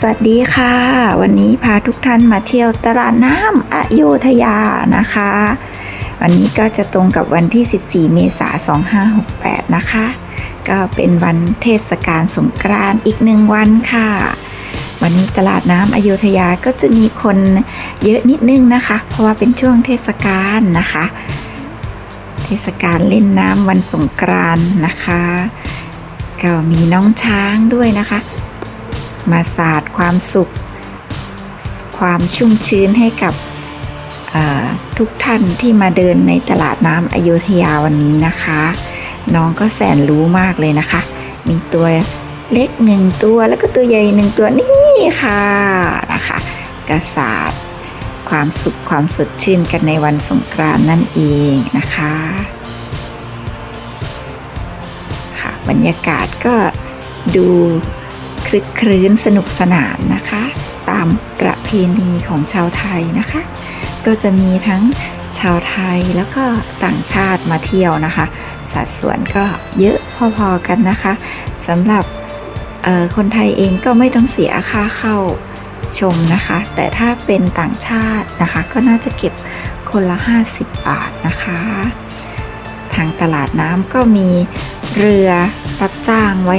สวัสดีค่ะ วันนี้พาทุกท่านมาเที่ยวตลาดน้ำอโยธยานะคะ วันนี้ก็จะตรงกับวันที่ 14 เมษายน 2568 นะคะ ก็เป็นวันเทศกาลสงกรานต์อีกหนึ่งวันค่ะ วันนี้ตลาดน้ำอโยธยาก็จะมีคนเยอะนิดนึงนะคะ เพราะว่าเป็นช่วงเทศกาลนะคะ เทศกาลเล่นน้ำวันสงกรานต์นะคะ ก็มีน้องช้างด้วยนะคะ มาสาดความสุข ความชุ่มชื้นให้กับทุกท่านที่มาเดินในตลาดน้ำอโยธยาวันนี้นะคะ น้องก็แสนรู้มากเลยนะคะ มีตัวเล็กหนึ่งตัวแล้วก็ตัวใหญ่หนึ่งตัวนี่ค่ะนะคะกระสาดความสุขความสดชื่นกันในวันสงกรานต์นั่นเองนะคะค่ะบรรยากาศก็ดู คลึกครื้นสนุกสนานนะคะ ตามประเพณีของชาวไทยนะคะ ก็จะมีทั้งชาวไทยแล้วก็ต่างชาติมาเที่ยวนะคะ สัดส่วนก็เยอะพอๆกันนะคะสำหรับคนไทยเองก็ไม่ต้องเสียค่าเข้าชมนะคะ แต่ถ้าเป็นต่างชาตินะคะ ก็น่าจะเก็บคนละ 50 บาทนะคะ ทางตลาดน้ำก็มีเรือรับจ้างไว้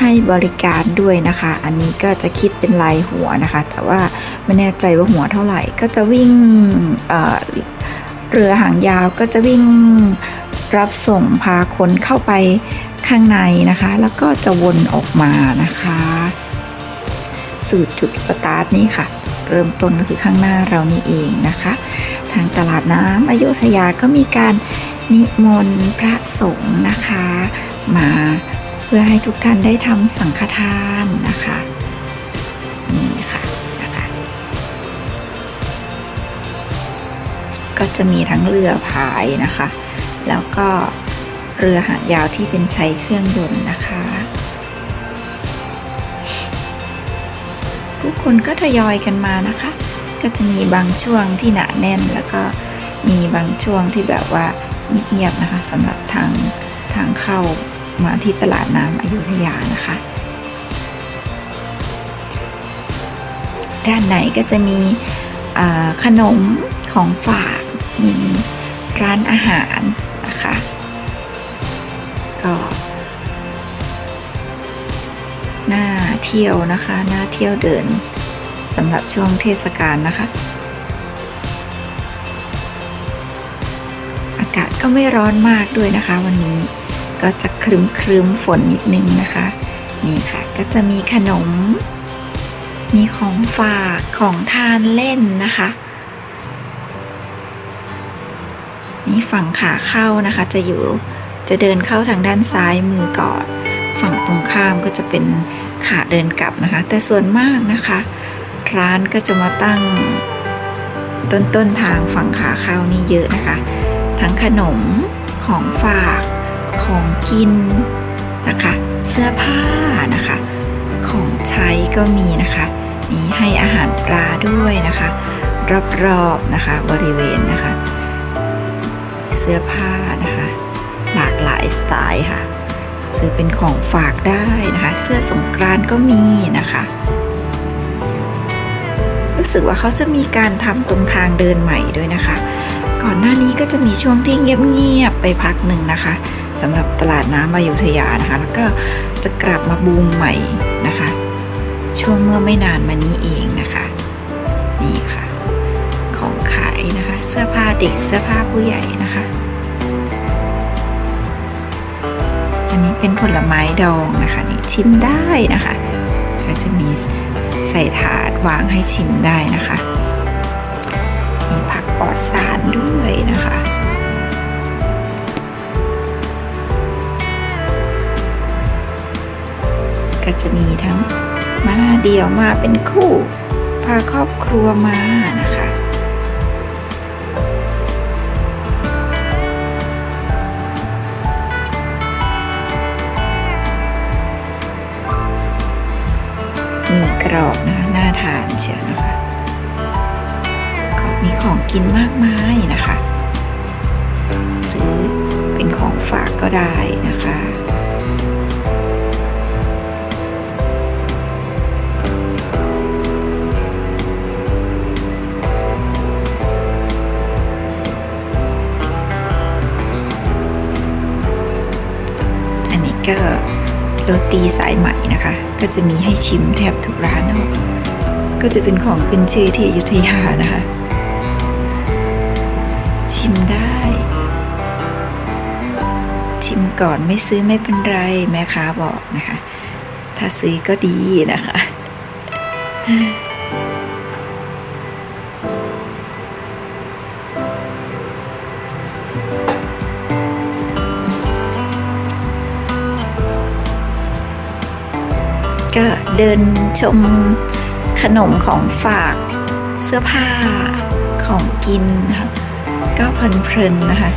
ให้บริการด้วยนะคะ อันนี้ก็จะคิดเป็นรายหัวนะคะ แต่ว่าไม่แน่ใจว่าหัวเท่าไหร่ ก็จะวิ่งเเรือหางยาวก็จะวิ่งรับส่งพาคนเข้าไปข้างในนะคะ แล้วก็จะวนออกมานะคะสู่จุดสตาร์ทนี่ค่ะ เริ่มต้นก็คือข้างหน้าเรานี่เองนะคะ ทางตลาดน้ำอโยธยาก็มีการนิมนต์พระสงฆ์นะคะ มา เพื่อให้ทุกท่านได้ทำสังฆทานนะคะนี่ค่ะนะคะก็จะมีทั้งเรือพายนะคะ แล้วก็เรือหางยาวที่เป็นใช้เครื่องยนต์นะคะผู้คนก็ทยอยกันมานะคะ ก็จะมีบางช่วงที่หนาแน่นแล้วก็มีบางช่วงที่แบบว่าเงียบๆนะคะสำหรับทางทางเข้า มาที่ตลาดน้ำอยุธยานะคะ ด้านไหนก็จะมีขนมของฝากมีร้านอาหารนะคะ ก็น่าเที่ยวนะคะน่าเที่ยวเดินสำหรับช่วงเทศกาลนะคะ อากาศก็ไม่ร้อนมากด้วยนะคะวันนี้ ก็จะครึมครึมฝนนิดนึงนะคะ นี่ค่ะก็จะมีขนม มีของฝากของทานเล่นนะคะนี่ฝั่งขาเข้านะคะจะอยู่จะเดินเข้าทางด้านซ้ายมือก่อน ฝั่งตรงข้ามก็จะเป็นขาเดินกลับนะคะ แต่ส่วนมากนะคะ ร้านก็จะมาตั้งต้นต้นทางฝั่งขาเข้านี่เยอะนะคะ ทั้งขนมของฝาก ของกินนะคะ เสื้อผ้านะคะ ของใช้ก็มีนะคะมีให้อาหารปลาด้วยนะคะ รอบๆนะคะบริเวณนะคะ เสื้อผ้านะคะ หลากหลายสไตล์ค่ะ ซื้อเป็นของฝากได้นะคะ เสื้อสงกรานก็มีนะคะรู้สึกว่าเขาจะมีการทำตรงทางเดินใหม่ด้วยนะคะ ก่อนหน้านี้ก็จะมีช่วงที่เงียบๆไปพักหนึ่งนะคะ สำหรับตลาดน้ำอยุธยานะคะ แล้วก็จะกลับมาบูมใหม่นะคะ ช่วงเมื่อไม่นานมานี้เองนะคะ นี่ค่ะ ของขายนะคะ เสื้อผ้าเด็กเสื้อผ้าผู้ใหญ่นะคะ อันนี้เป็นผลไม้ดองนะคะนี่ชิมได้นะคะก็จะมีใส่ถาดวางให้ชิมได้นะคะ มีผักปลอดสารด้วย ก็จะมีทั้งมาเดี่ยวมาเป็นคู่ พาครอบครัวมานะคะ มีกรอบนะคะน่าทานเชียวนะคะ ก็มีของกินมากมายนะคะ ซื้อเป็นของฝากก็ได้นะคะ ก็โรตีสายไหมนะคะ ก็จะมีให้ชิมแทบทุกร้านเนาะก็จะเป็นของขึ้นชื่อที่อยุธยานะคะ ชิมได้ ชิมก่อนไม่ซื้อไม่เป็นไรแม่ค้าบอกนะคะ ถ้าซื้อก็ดีนะคะ เดินชมขนมของฝากเสื้อผ้าของกินนะคะก็เพลินๆนะคะ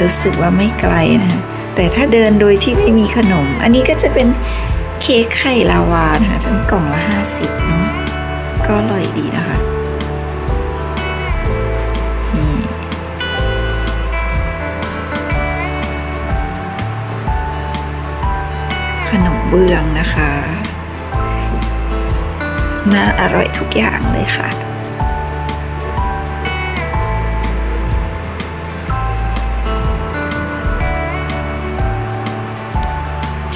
รู้สึกว่าไม่ไกลนะคะแต่ถ้าเดินโดยที่ไม่มีขนม อันนี้ก็จะเป็นเค้กไข่ลาวานะคะจำกล่องละ 50เนาะก็อร่อยดีนะคะ ขนมเบื้องนะคะ น่าอร่อยทุกอย่างเลยค่ะ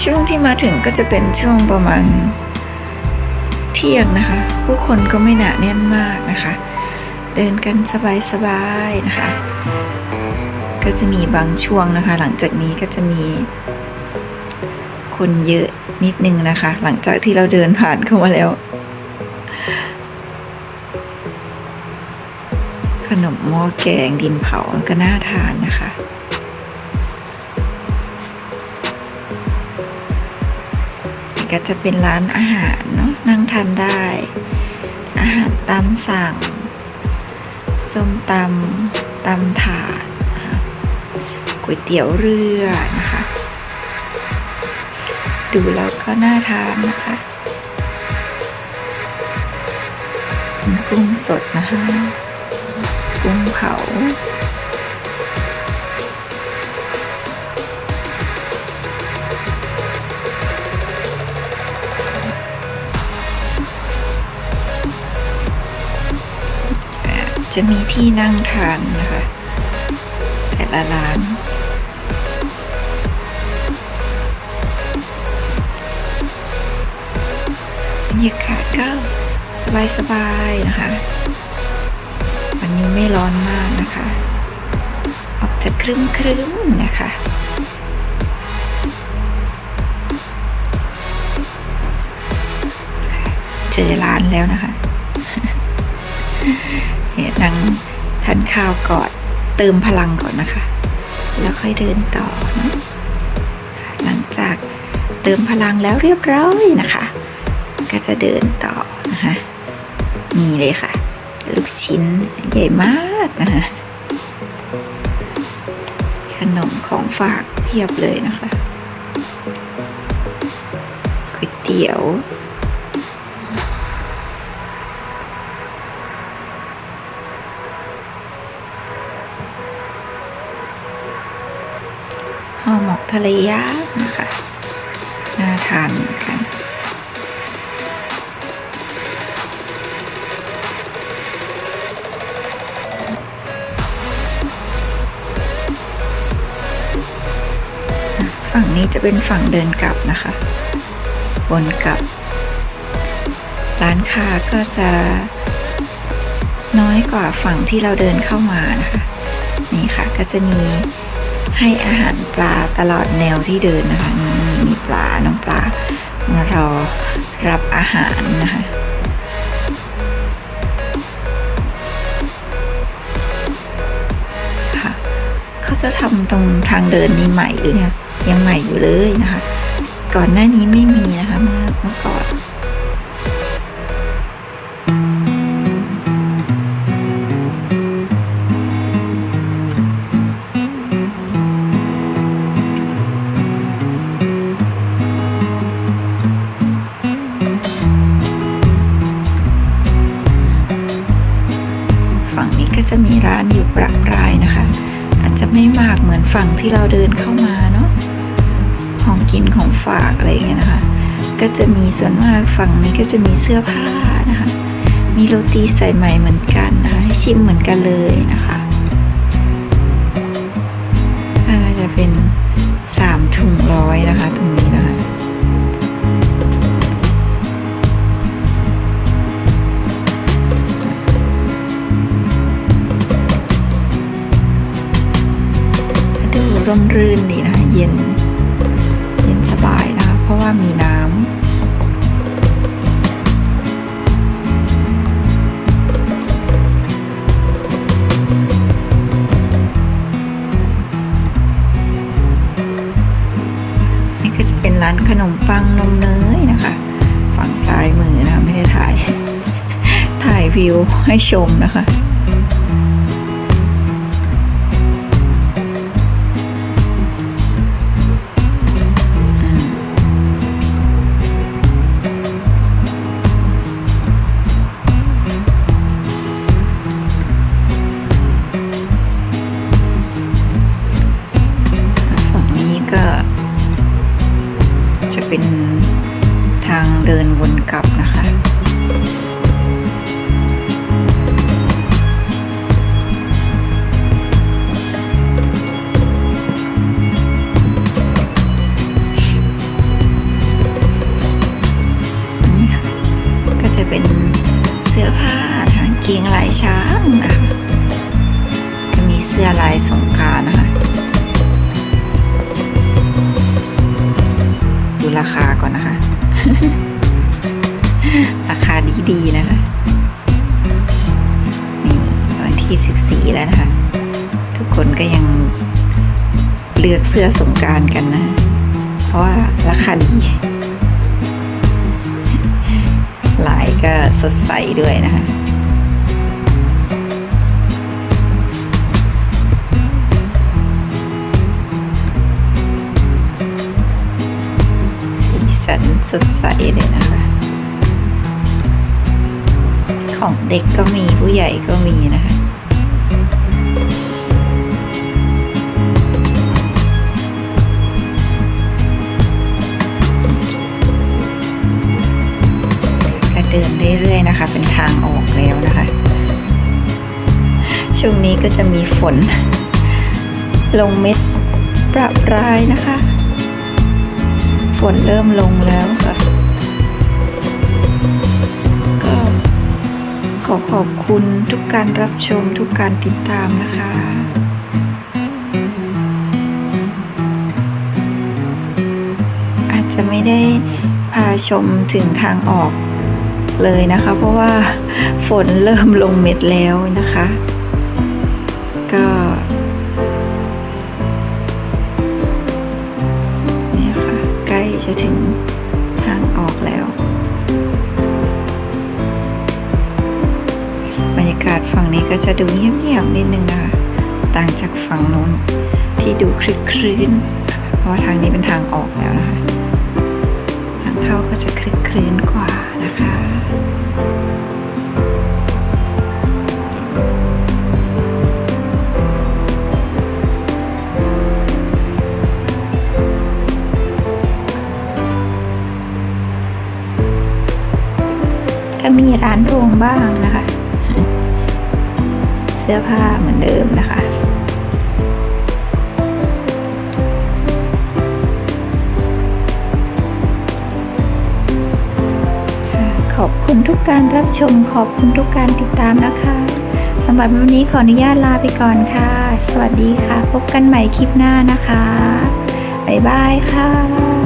ช่วงที่มาถึงก็จะเป็นช่วงประมาณเที่ยงนะคะ ผู้คนก็ไม่หนาแน่นมากนะคะ เดินกันสบายๆนะคะ ก็จะมีบางช่วงนะคะ หลังจากนี้ก็จะมี คนเยอะนิดนึงนะคะ หลังจากที่เราเดินผ่านเข้ามาแล้ว ขนมหม้อแกงดินเผาก็น่าทานนะคะก็จะเป็นร้านอาหารเนาะนั่งทานได้ อาหารตามสั่ง ส้มตำตำถาดนะคะก๋วยเตี๋ยวเรือนะคะ ดูแล้วก็น่าทานนะคะกุ้งสดนะคะ กุ้งเผาจะมีที่นั่งทานนะคะ แต่ละร้าน รยากาศก็สบายๆนะคะ วันนี้ไม่ร้อนมากนะคะ ออกจะครึ้มครึ้มๆนะคะ เจอร้านแล้วนะคะเนี่ยนั่งทานข้าวก่อนเติมพลังก่อนนะคะ แล้วค่อยเดินต่อนะหลังจากเติมพลังแล้วเรียบร้อยนะคะ ก็จะเดินต่อนะคะนี่เลยค่ะ ลูกชิ้นใหญ่มากนะคะขนมของฝากเพียบเลยนะคะก๋วยเตี๋ยวห่อหมกทะเลย่างนะคะน่าทานเห งนี้จะเป็นฝั่งเดินกลับนะคะวนกลับ ร้านค้าก็จะน้อยกว่าฝั่งที่เราเดินเข้ามานะคะ นี่ค่ะก็จะมีให้อาหารปลาตลอดแนวที่เดินนะคะนี่มีปลาน้องปลามารอรับอาหารนะคะค่ะเขาจะทำตรงทางเดินนี้ใหม่หรือเนี่ย ยังใหม่อยู่เลยนะคะ ก่อนหน้านี้ไม่มีนะคะเมื่อเมื่อก่อนฝั่งนี้ก็จะมีร้านอยู่ประปรายนะคะ อาจจะไม่มากเหมือนฝั่งที่เราเดินเข้ามาเนาะ กินของฝากอะไรอย่างเงี้ยนะคะ ก็จะมีส่วนมากฝั่งนี้ก็จะมีเสื้อผ้านะคะ มีโรตีใส่ใหม่เหมือนกันนะคะชิมเหมือนกันเลยนะคะอ่าจะเป็นถุงร้อยนะคะ ตรงนี้นะานขนมปังนมเนยนะคะ ฝั่งซ้ายมือนะคะไม่ได้ถ่าย ถ่ายวิวให้ชมนะคะ ทางเกงลายช้างนะคะก็มีเสื้อลายสงการนะคะ ดูราคาก่อนนะคะ ราคาดีๆนะคะ นี่วันที่ 14 แล้วนะคะ ทุกคนก็ยังเลือกเสื้อสงการกันนะ เพราะว่าราคาดีลายก็สดใสด้วยนะคะ สดใสเลยนะคะ ของเด็กก็มีผู้ใหญ่ก็มีนะคะก็เดินเรื่อยๆนะคะ เป็นทางออกแล้วนะคะ ช่วงนี้ก็จะมีฝน ลงเม็ดประปรายนะคะ ฝนเริ่มลงแล้วค่ะ ก็ขอขอบคุณทุกการรับชมทุกการติดตามนะคะอาจจะไม่ได้พาชมถึงทางออกเลยนะคะ เพราะว่าฝนเริ่มลงเม็ดแล้วนะคะ ก็ ฝั่งนี้ก็จะดูเงียบๆนิดนึงนะคะ ต่างจากฝั่งนู้นที่ดูคลึกครื้น เพราะว่าทางนี้เป็นทางออกแล้วนะคะ ทางเข้าก็จะคลึกครื้นกว่านะคะก็มีร้านรวงบ้างนะคะ สื้อผ้าเหมือนเดิมนะคะขอบคุณทุกการรับชมขอบคุณทุกการติดตามนะคะสำหรับวันนี้ขออนุญาตลาไปก่อนค่ะ สวัสดีค่ะ พบกันใหม่คลิปหน้านะคะ บ๊ายบายค่ะ